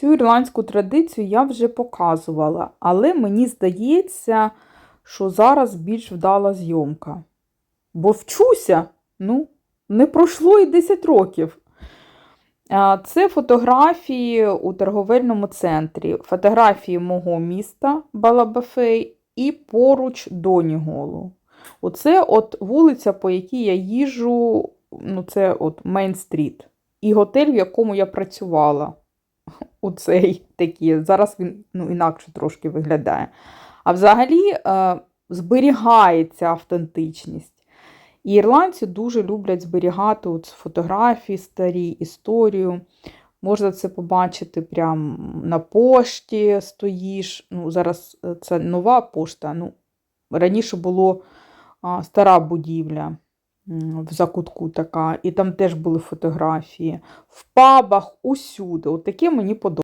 Цю ірландську традицію я вже показувала, але мені здається, що зараз більш вдала зйомка. Бо вчуся, ну, не пройшло і 10 років. Це фотографії у торговельному центрі. Фотографії мого міста Балабафей і поруч Доніголу. Оце от вулиця, по якій я їжджу, ну це от Мейн-стріт. І готель, в якому я працювала. Оцей такий. Зараз він ну, інакше трошки виглядає. А взагалі е, зберігається автентичність. І ірландці дуже люблять зберігати от фотографії старі, історію. Можна це побачити прямо на пошті стоїш. Ну, зараз е, це нова пошта. Ну, раніше було стара будівля в закутку така, і там теж були фотографії. В пабах, усюди. От таке мені подобається.